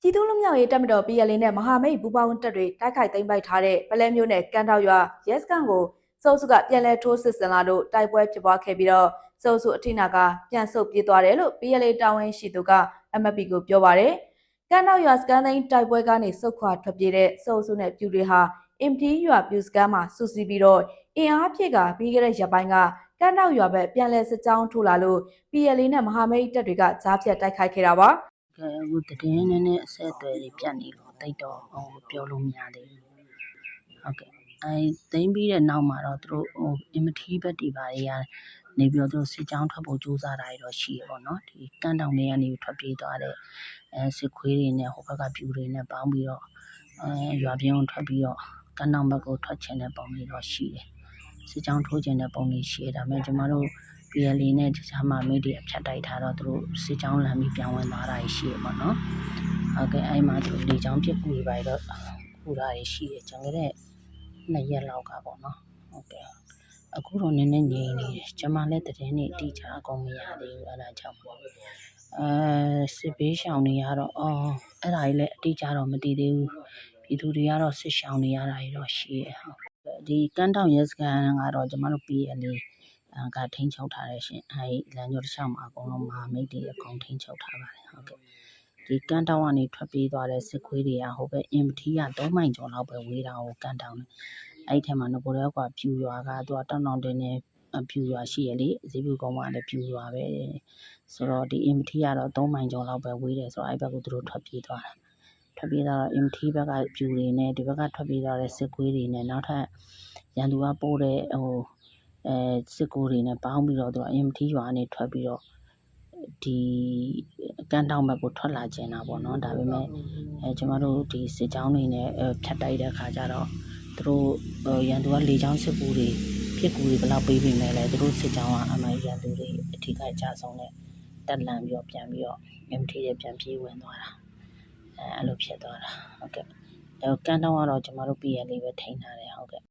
ပြည်သူ့လူမျိုးရေးတပ်မတော် PLA နဲ့မဟာမိတ်ပူးပေါင်းတပ်တွေတိုက်ခိုက်သိမ်းပိုက်ထားတဲ့ပလဲမျိုးနဲ့ကန်တောက်ရွာရဲစခန်းကိုစုပ်စုကပြန်လည်ထိုးစစ်ဆင်လာလို့တိုက်ပွဲဖြစ်ပွားခဲ့ပြီးတော့စုပ်စုအထိနာကပြန်ဆုတ်ပြေးသွားတယ်လို့ PLA တာဝန်ရှိသူက MFP ကိုပြောပါတယ်။ကန်တောက်ရွာစကန်သိန်းတိုက်ပွဲကနေစုတ်ခွာထွက်ပြေးတဲ့စုပ်စုနဲ့ပြူတွေဟာ MT ရွာပြူစကန်မှာစုစည်းပြီးတော့အင်အားဖြည့်ကပြီးခဲ့တဲ့ရက်ပိုင်းကကန်တောက်ရွာဘက်ပြန်လည်စစ်ကြောင်းထိုးလာလို့ PLA နဲ့မဟာမိတ်တပ်တွေကကြားဖြတ်တိုက်ခိုက်ခဲ့တာပါ။ ကဲအခုတည်င်းနဲ့နဲ့အဆက်အသွယ်တွေပြတ်နေလို့တိတ်တော့ဟိုပြောလို့မရသေးဘူးဟုတ်ကဲ့အဲသိမ့်ပြီးတဲ့နောက်မှာတော့သူတို့ဟိုအင်မထီဘက်တွေပါတွေကနေပြီးတော့သူတို့စစ်ကြောင်းထွက်ဖို့ကြိုးစားတာတွေတော့ရှိရပေါ့နော်ဒီကန်းတောင်တွေကနေထွက်ပြေးသွားတဲ့အဲစစ်ခွေးတွေနဲ့ဟိုဘက်ကပြူတွေနဲ့ပေါင်းပြီးတော့အဲရွာပြင်းကိုထွက်ပြီးတော့ကန်းတောင်ဘက်ကိုထွက်ချင်တဲ့ပုံတွေတော့ရှိတယ်စစ်ကြောင်းထိုးချင်တဲ့ပုံတွေရှိတယ်ဒါပေမဲ့ကျမတို့ PLA နဲ့ဒီစားမှာမိတွေအဖြတ်တိုက်ထားတော့သူတို့စစ်ကြောင်းလမ်းပြီးပြောင်းဝင်သွားတာရှိရပါတော့။ဟုတ်ကဲ့အဲ့မှာသူလေကြောင်းပြစ်ကူတွေပါတော့ကူတာတွေရှိတယ်ကျွန်တော်တဲ့နှစ်ရက်လောက်ကပေါ့နော်။ဟုတ်ကဲ့အခုတော့နည်းနည်းငြိမ်နေတယ်။ကျွန်မလည်းတည်င်းနေအတိအကျအကုန်မရသေးဘူးအဲ့ဒါကြောင့်ပေါ့။အဲစစ်ဘေးရှောင်တွေကတော့အော်အဲ့ဒါကြီးလည်းအတိအကျတော့မတည်သေးဘူး။ပြည်သူတွေကတော့စစ်ရှောင်နေရတာတွေတော့ရှိရဟုတ်။ဒီကန်းတောင်ရဲစခန်းကတော့ကျမတို့ PLA ကထိန်းချုပ်ထားတယ်ရှင်အဲဒီလမ်းကြောတစ်လျှောက်မှာအကုန်လုံးမဟာမိတ်တွေအကုန်ထိန်းချုပ်ထားပါတယ်ဟုတ်ကဲ့ဒီကန်းတောင်ကနေထွက်ပြေးသွားတဲ့စစ်ခွေးတွေကဟိုဘက်အင်မထီက3မိုင်ကျော်လောက်ပဲဝေးတာကိုကန်းတောင်နဲ့အဲ့ထဲမှာငကိုရဲကွာဖြူရွာကသူကတောင်းတောင်းတင်းနေဖြူရွာရှိရလေဈေးဖြူကုန်းကလည်းဖြူရွာပဲဆိုတော့ဒီအင်မထီကတော့3မိုင်ကျော်လောက်ပဲဝေးတယ်ဆိုတော့အဲ့ဘက်ကိုသူတို့ထွက်ပြေးသွားတာထွက်ပြေးတော့အင်ထီဘက်ကပြူတွေနဲ့ဒီဘက်ကထွက်ပြေးသွားတဲ့စစ်ကွေးတွေနဲ့နောက်ထပ်ရန်သူကပို့တဲ့ဟို အဲစစ်ကိုတွေနဲ့ပေါင်းပြီးတော့သူကအင်ထီရွာကနေထွက်ပြီးတော့ဒီကန်းတောင်ဘက်ကိုထွက်လာကျင်တာပေါ့နော်ဒါပေမဲ့အဲကျမတို့ဒီစစ်ကြောင်းတွေနဲ့ဖြတ်တိုက်တဲ့ခါကျတော့သူတို့ရန်သူကလေချောင်းစစ်ကူတွေဖြစ်ကူတွေဘယ်လောက်ပေးပြီးမဲ့လဲသူတို့စစ်ကြောင်းကအမိုင်းရန်သူတွေအထီးကကြဆုံးတဲ့တက်လန်ပြီးတော့ပြန်ပြီးတော့ MT တွေပြန်ပြေးဝင်သွားတာအဲအဲ့လိုဖြစ်သွားတာဟုတ်ကဲ့အဲကန်းတောင်ကတော့ကျမတို့ PL လေးပဲထိန်းထားတယ်ဟုတ်ကဲ့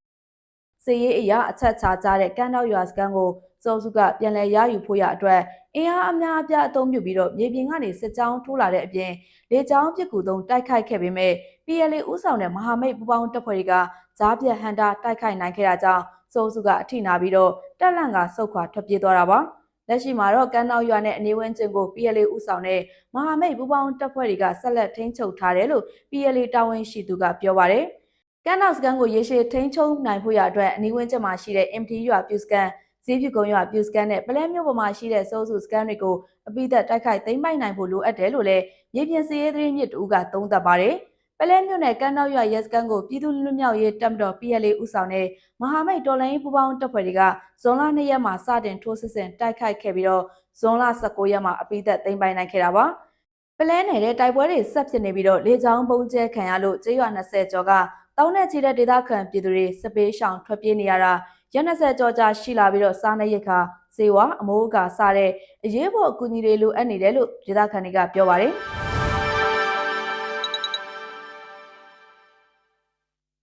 စည်ရေးအရာအချက်ချာကြတဲ့ကန်းတောက်ရွာစကန်ကိုစုံစုကပြန်လည်ရယူဖို့ရအတွက်အင်အားအများအပြားအသုံးပြုပြီးတော့မြေပြင်ကနေစစ်ကြောင်းထိုးလာတဲ့အပြင်လေကြောင်းပစ်ကူသုံးတိုက်ခိုက်ခဲ့ပေမဲ့ PLA ဥဆောင်တဲ့မဟာမိတ်ပူးပေါင်းတပ်ဖွဲ့တွေကကြားပြတ်ဟန်တာတိုက်ခိုက်နိုင်ခဲ့တာကြောင့်စုံစုကအထိနာပြီးတော့တက်လန့်ကစုတ်ခွာထွက်ပြေးသွားတာပါလက်ရှိမှာတော့ကန်းတောက်ရွာနဲ့အနေဝန်းကျင်ကို PLA ဥဆောင်တဲ့မဟာမိတ်ပူးပေါင်းတပ်ဖွဲ့တွေကဆက်လက်ထိန်းချုပ်ထားတယ်လို့ PLA တာဝန်ရှိသူကပြောပါတယ်။ ကန်နောက်စကန်ကိုရေရှည်ထိန်းချုပ်နိုင်ဖို့ရအတွက်အနီးဝန်းကျင်မှာရှိတဲ့ MT ရွာပြူစကန်ဈေးဖြူကုန်းရွာပြူစကန်နဲ့ပလဲမြို့ပေါ်မှာရှိတဲ့စိုးစုစကန်တွေကိုအပိသက်တိုက်ခိုက်သိမ်းပိုက်နိုင်ဖို့လိုအပ်တယ်လို့လည်းမြေပြင်စည်ရေးသတင်းမြစ်တူကသုံးသပ်ပါတယ်။ပလဲမြို့နယ်ကန်နောက်ရွာရဲစကန်ကိုပြည်သူ့လူမျိုးရေးတပ်မတော် PLA ဦးဆောင်တဲ့မဟာမိတ်တော်လိုင်းပူးပေါင်းတပ်ဖွဲ့တွေကဇွန်လ2ရက်မှာစတင်ထိုးစစ်ဆင်တိုက်ခိုက်ခဲ့ပြီးတော့ဇွန်လ19ရက်မှာအပိသက်သိမ်းပိုက်နိုင်ခဲ့တာပါ။ပလဲနယ်တဲ့တိုက်ပွဲတွေဆက်ဖြစ်နေပြီးတော့လေကြောင်းပုံကျဲခံရလို့ကျေးရွာ20ကျော်က တောင်းနဲ့ချီတဲ့ဒေသခံပြည်သူတွေစပေးရှောင်ထွက်ပြေးနေရတာရက်20ကျော်ကြာရှိလာပြီးတော့စားနေရိတ်ခါဇေဝအမိုးအကာစတဲ့အရေးပေါ်အကူအညီတွေလိုအပ်နေတယ်လို့ဒေသခံတွေကပြောပါတယ်။